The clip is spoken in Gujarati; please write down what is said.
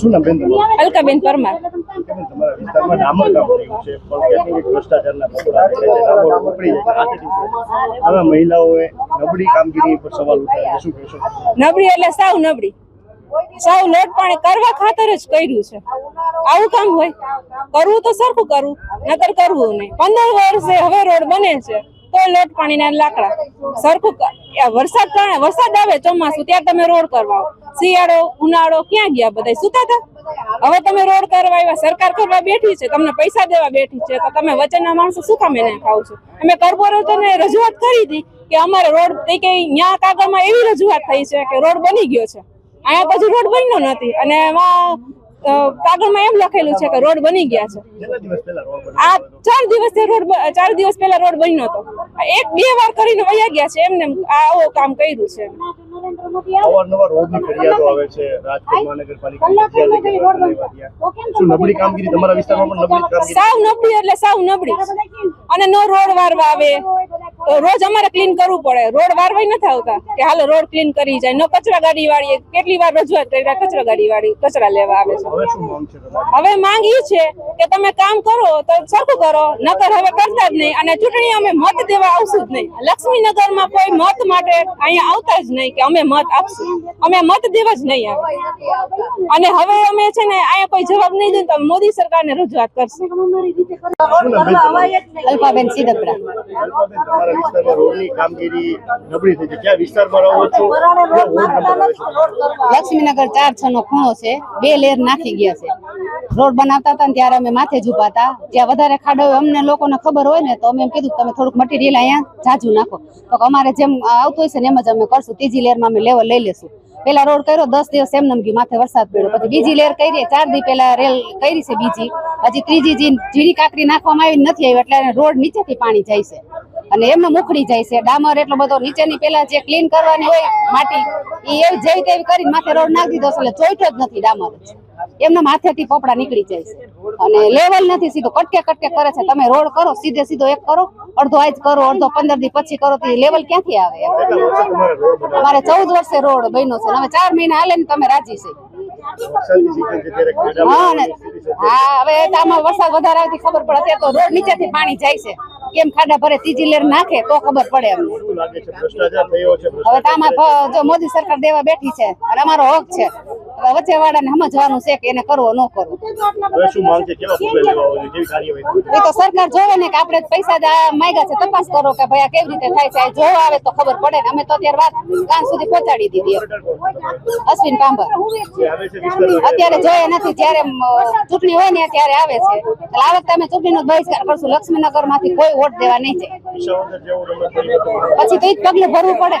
શું નામ બેન અલકાબેન પરમાર. નબળી એટલે સાવ નબળી. સાવ લોટ પાણી કરવા ખાતર જ કર્યું છે. આવું કામ હોય. કરવું તો સરખું કરવું નતર કરવું નહીં. પંદર વર્ષે હવે રોડ બને છે. તો લોટ પાણીના લાકડા. સરખું વરસાદ વરસાદ આવે ચોમાસું ત્યારે તમે રોડ કરવા શિયાળો, ઉનાળો, ક્યાં ગયા બધા? સુતા હતા? હવે તમે રોડ કરવા આવ્યા, સરકાર કરવા બેઠી છે, તમને પૈસા દેવા બેઠી છે, તો તમે વચનના માણસો શું કામ એને ખાવ છો? અમે કોર્પોરેટરને રજૂઆત કરી હતી કે અમારે રોડ તે કે ન્યા કાગળમાં એવી રજૂઆત થઈ છે કે રોડ બની ગયો છે. અહીંયા પછી રોડ બન્યો નથી. અને એમાં કાગળમાં એમ લખેલું છે કે રોડ બની ગયા છે. કેટલા દિવસ પહેલા રોડ બન્યો? આ ચાર દિવસ રોડ ચાર દિવસ પહેલા રોડ બન્યો હતો. એક બે વાર કરીને વયા ગયા છે એમને આવો આ આવું કામ કર્યું છે. અવારનવાર રોડની ફરિયાદો આવે છે રાજકોટ મહાનગરપાલિકા જ્યાં જગ્યાએ રોડ બનાવ્યા ત્યાં. શું નબળી કામગીરી? તમારા વિસ્તારમાં પણ નબળી સાવ નબળી એટલે સાવ નબળી. અને નો રોડ વારવા આવે. રોજ અમારે ક્લીન કરવું પડે. રોડ વારવાય નથી આવતા કે હાલો રોડ ક્લીન કરી જાય. નો કચરા ગાડી વાળી કેટલી વાર રજૂઆત કરી કચરા ગાડી વાળી કચરા લેવા આવે છે. હવે માંગ છે તમારી? હવે માંગ ઈ છે કે તમે કામ કરો તો સરખું કરો નકર હવે કરતા જ નહીં અને ચૂંટણી અમે મત દેવા આવશું જ નહીં. લક્ષ્મીનગરમાં કોઈ મત માટે અહીંયા આવતા જ નહીં કે અમે મત આપશું. અમે મત દેવા જ નહીં આવે. અને હવે અમે છે ને અહીંયા કોઈ જવાબ નહીં દે તો મોદી સરકારને રજૂઆત કરશું? અલ્પાબેન સિદપરા વિસ્તારમાં રોડની કામગીરી નબળી થઈ છે. ક્યાં વિસ્તારમાં રહો છો? ક્યાં વોર્ડ નંબર આવે છે? લક્ષ્મીનગર ચાર છ નો ખૂણો છે. બે લેર નાખી ગયા છે. રોડ બનાવતા હતા ત્યારે અમે માથે જ હતા. જ્યાં વધારે ખાડો હોય અમને લોકોને ખબર હોય ને તો અમે એમ કીધું તમે થોડુંક મટીરિયલ અહીંયા જાજુ નાખો. તો અમારે જેમ આવતું હોય છે ને એમ જ અમે કરશું. ત્રીજી લેરમાં અમે લેવલ લઈ લેશું. પેલા રોડ કર્યો દસ દિવસ એમ નમગી માથે વરસાદ પડ્યો. પછી બીજી લેર કરી ચાર દી પેલા રેલ કરી છે બીજી. હજી ત્રીજી જીરી કાકરી નાખવામાં આવી નથી આવી એટલે રોડ નીચેથી પાણી જાય છે. અને એમને મુખડી જાય છે. ડામર એટલો બધો નીચેની પેલા જે ક્લીન કરવાની હોય માટી એ એવી જેવી તેવી કરીને માથે રોડ નાખી દીધો એટલે ચોઈઠો જ નથી ડામર. એમના માથેથી પોપડા નીકળી જાય છે. અને લેવલ નથી સીધો. કટકે કટકે કરે છે. તમે રોડ કરો, સીધે સીધો એક કરો, અડધો આજ કરો, અડધો પંદર દી પછી કરો, તો લેવલ ક્યાંથી આવે? મારે ચૌદ વર્ષે રોડ બન્યો છે. હવે ચાર મહિના હાલે ને તમે રાજી છે. હા હવે આમાં વરસાદ વધારે આવતી ખબર પડે. તો રોડ નીચેથી પાણી જાય છે. કેમ ખાડા ભરે ત્રીજી લેર નાખે તો ખબર પડે અમને હવે તો આમાં જો મોદી સરકાર દેવા બેઠી છે અને અમારો હક છે. વચ્ચે વાળાને સમજવાનું છે કે એને કરવો ન કરવો. છે? એ તો સરકાર જોવે ને કે આપણે પૈસા માંગ્યા છે. તપાસ કરો કે ભાઈ આ કેવી રીતે થાય છે? જોવા આવે તો ખબર પડે ને. અમે તો અત્યારે વાત કાન સુધી પહોંચાડી દીધી છે? અશ્વિન છે વિસ્તારમાં અત્યારે જોયા નથી. જ્યારે ચૂંટણી હોય ને ત્યારે આવે છે. એટલે આ વખતે અમે ચૂંટણીનો બહિષ્કાર કરશું. લક્ષ્મીનગરમાંથી કોઈ વોટ દેવા નહીં પરિવર્તન પછી તો એ જ પગલું ભરવું પડે.